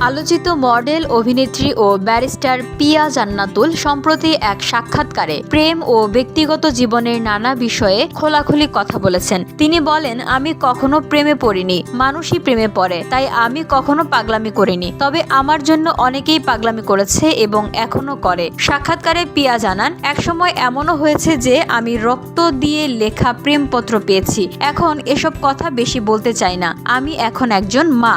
আলোচিত মডেল অভিনেত্রী ও ব্যারিস্টার পিয়া জান্নাতুল সম্প্রতি এক সাক্ষাৎকারে প্রেম ও ব্যক্তিগত জীবনের নানা বিষয়ে খোলাখুলি কথা বলেছেন। তিনি বলেন, আমি কখনো প্রেমে পড়িনি, মানুষই প্রেমে পড়ে, তাই আমি কখনো পাগলামি করিনি। তবে আমার জন্য অনেকেই পাগলামি করেছে এবং এখনও করে। সাক্ষাৎকারে পিয়া জানান, একসময় এমনও হয়েছে যে আমি রক্ত দিয়ে লেখা প্রেমপত্র পেয়েছি। এখন এসব কথা বেশি বলতে চাই না। আমি এখন একজন মা।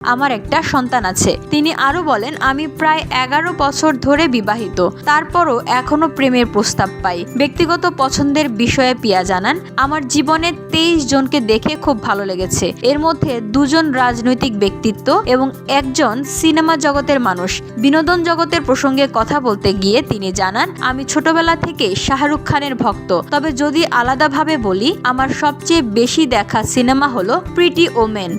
আমার একটা সন্তান আছে। তিনি আরও বলেন, আমি প্রায় এগারো বছর ধরে বিবাহিত। তারপরও এখনও প্রেমের প্রস্তাব পাই। ব্যক্তিগত পছন্দের বিষয়ে পিয়া জানান, আমার জীবনে তেইশ জনকে দেখে খুব ভালো লেগেছে। এর মধ্যে দুজন রাজনৈতিক ব্যক্তিত্ব এবং একজন সিনেমা জগতের মানুষ। বিনোদন জগতের প্রসঙ্গে কথা বলতে গিয়ে তিনি জানান, আমি ছোটবেলা থেকে শাহরুখ খানের ভক্ত। তবে যদি আলাদাভাবে বলি, আমার সবচেয়ে বেশি দেখা সিনেমা হলো প্রিটি ওমেন।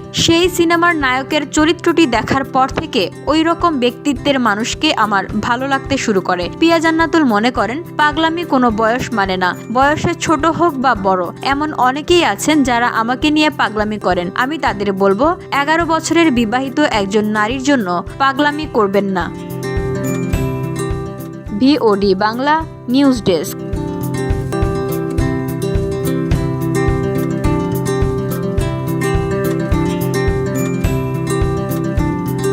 সেই সিনেমার নায়কের চরিত্রটি দেখার পর থেকে ওই রকম ব্যক্তিত্বের মানুষকে আমার ভালো লাগতে শুরু করে। পিয়া জান্নাতুল মনে করেন, পাগলামি কোনো বয়স মানে না। বয়সে ছোট হোক বা বড়, এমন অনেকেই আছেন যারা আমাকে নিয়ে পাগলামি করেন। আমি তাদের বলব, এগারো বছরের বিবাহিত একজন নারীর জন্য পাগলামি করবেন না। VOD, Bangla news desk.